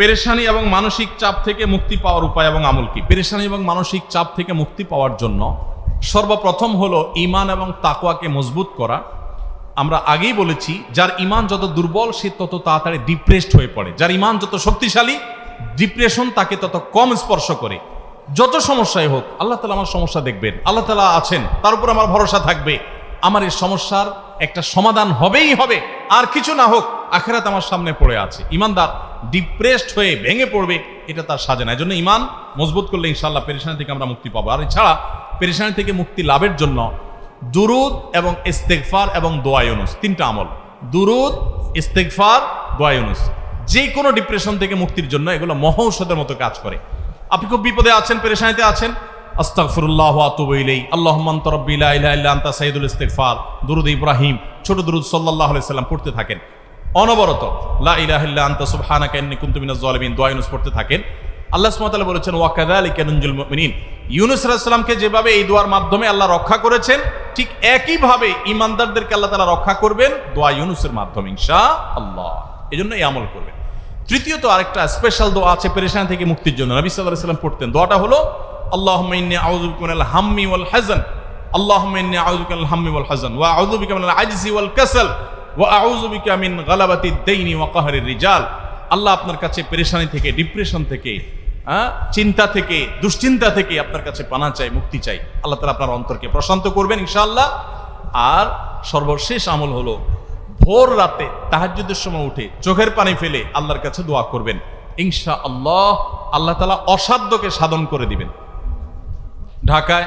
পেরেশানি এবং মানসিক চাপ থেকে মুক্তি পাওয়ার উপায় এবং আমল কি? পেরেশানি এবং মানসিক চাপ থেকে মুক্তি পাওয়ার জন্য সর্বপ্রথম হলো ইমান এবং তাকওয়াকে মজবুত করা। আমরা আগেই বলেছি, যার ইমান যত দুর্বল, সে তত তাড়াতাড়ি ডিপ্রেসড হয়ে পড়ে। যার ইমান যত শক্তিশালী ডিপ্রেশন তাকে তত কম স্পর্শ করে। যত সমস্যাই হোক, আল্লাহ তালা আমার সমস্যা দেখবেন। আল্লাহ তালা আছেন, তার উপর আমার ভরসা থাকবে। আমার এই সমস্যার একটা সমাধান হবেই হবে। আর কিছু না হোক, আখেরাত আমার সামনে পড়ে আছে। ইমানদার ডিপ্রেসড হয়ে ভেঙে পড়বে, এটা তার সাজে না। এই জন্য ইমান মজবুত করলে ইনশাল্লাহ পেরেশানি থেকে আমরা মুক্তি পাবো। আর এছাড়া পেরেশানি থেকে মুক্তি লাভের জন্য দুরুদ এবং ইস্তেকফার এবং দোয়ায়ুনুস তিনটা আমল। দুরুদ ইস্তেকফার দোয়ায়ুনুস যে কোনো ডিপ্রেশন থেকে মুক্তির জন্য এগুলো মহৌষধের মতো কাজ করে। আপনি খুব বিপদে আছেন, পেরেশানিতে আছেন? আস্তাগফিরুল্লাহ ওয়া আতুবু ইলাইহি। আল্লাহুম্মা আনতা রাব্বি লা ইলাহা ইল্লা আনতা সাইয়্যিদুল ইস্তিগফার। দুরুদ ইব্রাহিম, ছোট দুরুদ সাল্লাল্লাহু আলাইহি সাল্লাম পড়তে থাকেন। অনবরত, লা পড়তে থাকেন। আল্লাহ সুবহানাহু বলেছেন ওয়া ইউনুস আলাইহিস সালামকে যেভাবে এই দোয়ার মাধ্যমে আল্লাহ রক্ষা করেছেন, ঠিক একইভাবে ইমানদারদেরকে আল্লাহ তাআলা রক্ষা করবেন দোয়া ইউনুসের মাধ্যমে, ইনশাআল্লাহ। এজন্য এই আমল করবেন। তৃতীয়ত আরেকটা স্পেশাল দোয়া আছে পেরেশান থেকে মুক্তির জন্য। নবী সাল্লাল্লাহু সাল্লাম পড়তেন, দোয়াটা হলো, আল্লাহুম্মা ইন্নী হাম্মি ওয়াল হাযান আল্লাহুম্মা ইন্নী হাম্মি ওয়াল হাযান ওয়া ওয়াল কাসাল ওয়া আউযু বিকা মিন গালাবাতিদ দাইনি ওয়া কাহরির রিজাল। আল্লাহ আপনার কাছে পেরেশানি থেকে, ডিপ্রেশন থেকে চিন্তা থেকে, দুশ্চিন্তা থেকে আপনার কাছে পানা চাই মুক্তি চাই আল্লাহ তালা আপনার অন্তরকে প্রশান্ত করবেন ইনশাআল্লাহ। আর সর্বশেষ আমল হলো, ভোর রাতে তাহাজ্জুদের সময় উঠে চোখের পানি ফেলে আল্লাহর কাছে দোয়া করবেন। ইনশা আল্লাহ আল্লাহ তালা অসাধ্যকে সাধন করে দিবেন। ঢাকায়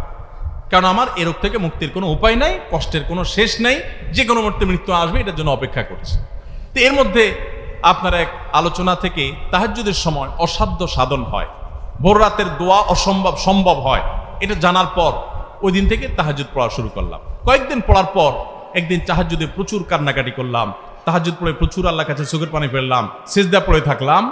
কারণ আমার এ রোগ থেকে মুক্তির কোনো উপায় নাই, কষ্টের কোনো শেষ নাই, যে কোনো মুহূর্তে মৃত্যু আসবে, এটার জন্য অপেক্ষা করছি। তো এর মধ্যে আপনার এক আলোচনা থেকে তাহাজ্জুদের সময় অসাধ্য সাধন হয়। ভোর রাতের দোয়া অসম্ভব সম্ভব হয়। এটা জানার পর ওই দিন থেকে তাহাজুদ পড়া শুরু করলাম। কয়েকদিন পড়ার পর একদিন তাহাজুদে প্রচুর কান্নাকাটি করলাম। তাহাজুদ পড়ে প্রচুর আল্লাহ কাছে চোখের পানি ফেললাম। সেজদা পড়ে থাকলাম।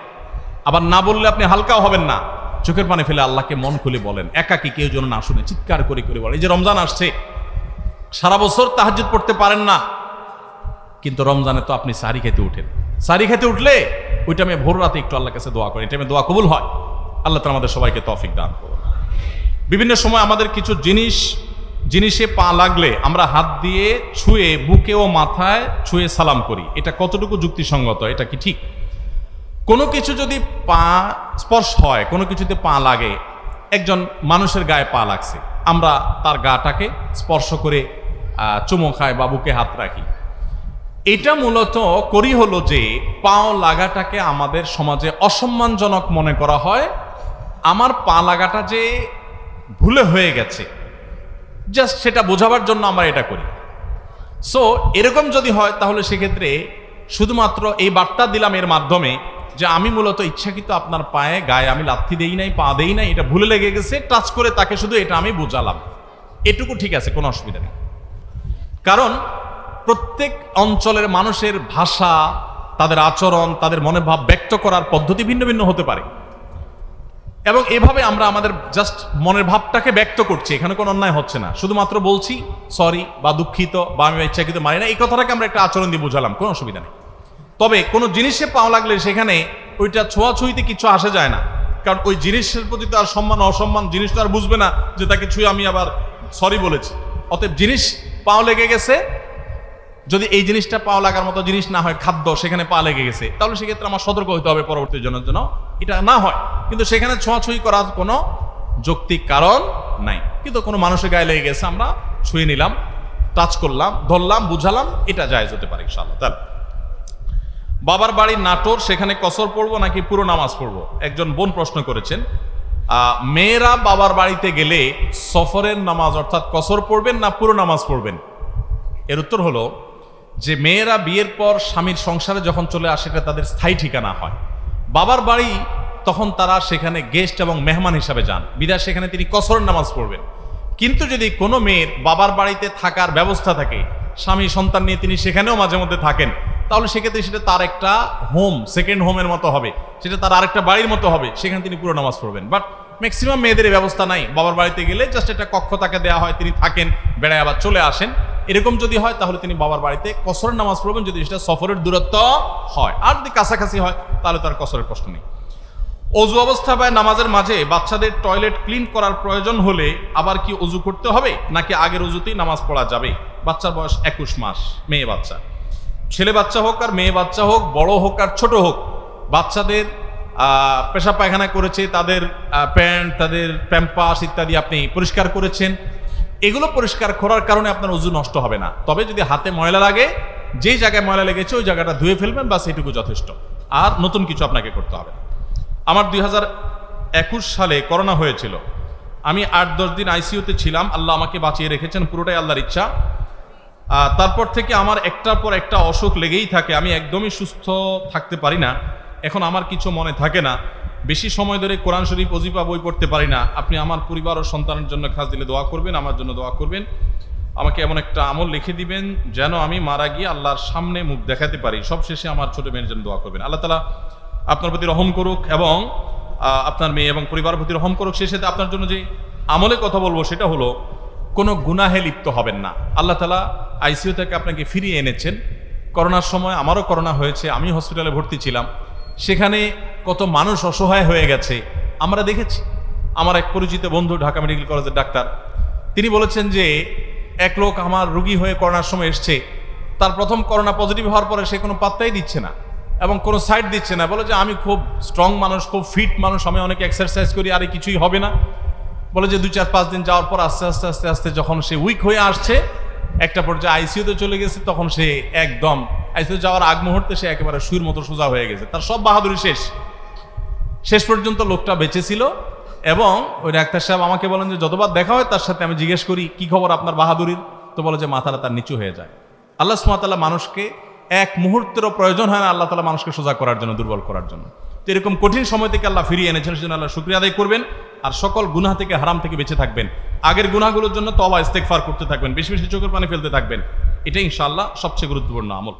আবার না বললে আপনি হালকাও হবেন না। চোখের পানি ফেলে আল্লাহকে মন খুলে বলেন। একাকি কেউ যেন না শুনে চিৎকার করে করে বলে, এই যে রমজান আসছে, সারা বছর তাহাজ্জুদ পড়তে পারেন না। কিন্তু রমজানে তো আপনি সারি খেতে উঠেন। সারি খেতে উঠলে ওই টাইমে ভোর রাতে একটু আল্লাহর কাছে দোয়া করেন এই টাইমে দোয়া কবুল হয়। আল্লাহ তালা আমাদের সবাইকে তৌফিক দান করুন। বিভিন্ন সময় আমাদের কিছু জিনিস, জিনিসে পা লাগলে আমরা হাত দিয়ে ছুঁয়ে বুকে ও মাথায় ছুঁয়ে সালাম করি। এটা কতটুকু যুক্তিসঙ্গত, এটা কি ঠিক? কোনো কিছু যদি পা স্পর্শ হয়, কোনো কিছুতে পা লাগে, একজন মানুষের গায়ে পা লাগছে, আমরা তার গাটাকে স্পর্শ করে চুমো খাই বা বুকে হাত রাখি। এটা মূলত করি হলো যে, পাও লাগাটাকে আমাদের সমাজে অসম্মানজনক মনে করা হয়। আমার পা লাগাটা যে ভুলে হয়ে গেছে জাস্ট সেটা বোঝাবার জন্য আমরা এটা করি। সো এরকম যদি হয়, তাহলে সেক্ষেত্রে শুধুমাত্র এই বার্তা দিলাম এর মাধ্যমে যে আমি মূলত ইচ্ছাকৃত আপনার পায়ে, গায়ে আমি লাথি দেই নাই, পা দেই নাই, এটা ভুলে লেগে গেছে, টাচ করে তাকে শুধু এটা আমি বোঝালাম। এটুকু ঠিক আছে, কোনো অসুবিধা নেই। কারণ প্রত্যেক অঞ্চলের মানুষের ভাষা, তাদের আচরণ, তাদের মনে ভাব ব্যক্ত করার পদ্ধতি ভিন্ন ভিন্ন হতে পারে। এবং এভাবে আমরা আমাদের জাস্ট মনের ভাবটাকে ব্যক্ত করছি, এখানে কোনো অন্যায় হচ্ছে না। শুধুমাত্র বলছি, সরি বা দুঃখিত বা আমি ইচ্ছাকৃত মানি না এই কথাটাকে আমরা একটা আচরণ দিয়ে বুঝালাম, কোনো অসুবিধা নেই। তবে কোনো জিনিসে পাও লাগলে সেখানে ওইটা ছোঁয়াছুঁইতে কিছু আসে যায় না। কারণ ওই জিনিসের প্রতি তার সম্মান, অসম্মান জিনিস তো আর বুঝবে না যে তাকে ছুঁয়ে আমি আবার সরি বলেছি। অতএব জিনিস পাও লেগে গেছে, যদি এই জিনিসটা পাওয়া লাগার মতো জিনিস না হয়, খাদ্য সেখানে পা লেগে গেছে, তাহলে সেক্ষেত্রে আমার সতর্ক হতে হবে পরবর্তী জনের জন্য। এটা না হয়, কিন্তু সেখানে ছোঁয়াছুঁই করার কোনো যৌক্তিক কারণ নাই। কিন্তু কোনো মানুষের গায়ে লেগে গেছে, আমরা ছুঁয়ে নিলাম টাচ করলাম, ধরলাম, বুঝালাম, এটা জায়েজ হতে পারে ইনশাআল্লাহ। তাহলে বাবার বাড়ি নাটোর, সেখানে কসর পড়ব নাকি পুরো নামাজ পড়ব? একজন বোন প্রশ্ন করেছেন মেয়েরা বাবার বাড়িতে গেলে সফরের নামাজ অর্থাৎ কসর পড়বেন না পুরো নামাজ পড়বেন? এর উত্তর হলো যে মেয়েরা বিয়ের পর স্বামীর সংসারে যখন চলে আসে, এটা তাদের স্থায়ী ঠিকানা হয়। বাবার বাড়ি তখন তারা সেখানে গেস্ট এবং মেহমান হিসাবে যান। বিদায় সেখানে তিনি কসর নামাজ পড়বেন। কিন্তু যদি কোনো মেয়ের বাবার বাড়িতে থাকার ব্যবস্থা থাকে, স্বামী, সন্তান নিয়ে তিনি সেখানেও মাঝে মধ্যে থাকেন, তাহলে সেক্ষেত্রে সেটা তার একটা হোম সেকেন্ড হোমের মতো হবে, সেটা তার আরেকটা বাড়ির মতো হবে, সেখানে তিনি পুরো নামাজ পড়বেন। বাট ম্যাক্সিমাম মেয়েদের ব্যবস্থা নাই, বাবার বাড়িতে গেলে জাস্ট একটা কক্ষ তাকে দেওয়া হয়, তিনি থাকেন, বেড়ায় আবার চলে আসেন। এরকম যদি হয়, তাহলে তিনি বাবার বাড়িতে কসরের নামাজ পড়বেন, যদি সেটা সফরের দূরত্ব হয়। আর যদি কাছাকাছি হয়, তাহলে তার কসরের প্রশ্ন নেই। অজু অবস্থা বা নামাজের মাঝে বাচ্চাদের টয়লেট ক্লিন করার প্রয়োজন হলে আবার কি অজু করতে হবে? নাকি আগের অজুতেই নামাজ পড়া যাবে? বাচ্চার বয়স একুশ মাস, মেয়ে বাচ্চা। ছেলে বাচ্চা হোক আর মেয়ে বাচ্চা হোক, বড় হোক আর ছোট হোক, বাচ্চাদের পেশা পায়খানা করেছে, তাদের প্যান্ট, তাদের প্যাম্পাস ইত্যাদি আপনি পরিষ্কার করেছেন। এগুলো পরিষ্কার করার কারণে আপনার অজু নষ্ট হবে না। তবে যদি হাতে ময়লা লাগে, যেই জায়গায় ময়লা লেগেছে, ওই জায়গাটা ধুয়ে ফেলবেন বা সেটুকু যথেষ্ট। আর নতুন কিছু আপনাকে করতে হবে না। আমার দুই হাজার একুশ সালে করোনা হয়েছিল। আমি আট, দশ দিন আইসিইউতে ছিলাম। আল্লাহ আমাকে বাঁচিয়ে রেখেছেন, পুরোটাই আল্লাহর ইচ্ছা। তারপর থেকে আমার একটার পর একটা অসুখ লেগেই থাকে। আমি একদমই সুস্থ থাকতে পারি না। এখন আমার কিছু মনে থাকে না। বেশি সময় ধরে কোরআন শরীফ অজিপা বই পড়তে পারি না। আপনি আমার পরিবার ও সন্তানের জন্য খাস দিলে দোয়া করবেন, আমার জন্য দোয়া করবেন। আমাকে এমন একটা আমল লিখে দিবেন, যেন আমি মারা গিয়ে আল্লাহর সামনে মুখ দেখাতে পারি। সবশেষে আমার ছোট মেয়ের জন্য দোয়া করবেন। আল্লাহ তালা আপনার প্রতি রহম করুক এবং আপনার মেয়ে এবং পরিবার প্রতি রহম করুক সে সাথে আপনার জন্য যে আমলে কথা বলব সেটা হলো, কোনো গুনাহে লিপ্ত হবেন না। আল্লাহ তালা আইসিইউ থেকে আপনাকে ফিরিয়ে এনেছেন। করোনার সময় আমারও করোনা হয়েছে, আমি হসপিটালে ভর্তি ছিলাম। সেখানে কত মানুষ অসহায় হয়ে গেছে, আমরা দেখেছি। আমার এক পরিচিত বন্ধু, ঢাকা মেডিকেল কলেজের ডাক্তার, তিনি বলেছেন যে, এক লোক আমার রুগী হয়ে করোনার সময় এসছে, তার প্রথম করোনা পজিটিভ হওয়ার পরে সে কোনো পাত্তাই দিচ্ছে না। এবং কোনো সাইড দিচ্ছে না। বলে যে, আমি খুব স্ট্রং মানুষ, খুব ফিট মানুষ, আমি অনেক এক্সারসাইজ করি, আর কিছুই হবে না। বলে যে, দুই চার পাঁচ দিন যাওয়ার পর আস্তে আস্তে আস্তে আস্তে যখন সে উইক হয়ে আসছে, একটা পর্যায়ে আইসিইউতে চলে গেছে, তখন সে একদম আইসিইউ যাওয়ার আগ মুহূর্তে সে একেবারে সুর মতো সোজা হয়ে গেছে। তার সব বাহাদুরি শেষ। শেষ পর্যন্ত লোকটা বেঁচে ছিল এবং ওই ডাক্তার সাহেব আমাকে বলেন যে, যতবার দেখা হয় তার সাথে আমি জিজ্ঞেস করি, কি খবর আপনার বাহাদুরির? তো বলে যে, মাথাটা তার নিচু হয়ে যায়। আল্লাহ সুমাতাল্লাহ মানুষকে এক মুহূর্তেরও প্রয়োজন হয় না আল্লাহ তালা মানুষকে সোজা করার জন্য, দুর্বল করার জন্য। তো এরকম কঠিন সময় থেকে আল্লাহ ফিরিয়ে এনেছেন, সেজন্য আল্লাহ শুক্রিয়া আদায় করবেন। আর সকল গুনা থেকে, হারাম থেকে বেঁচে থাকবেন। আগের গুনাগুলোর জন্য তবা ইস্তেকফার করতে থাকবেন। বেশি বেশি চোখের পানি ফেলতে থাকবেন। এটাই ইনশাল্লাহ সবচেয়ে গুরুত্বপূর্ণ আমল।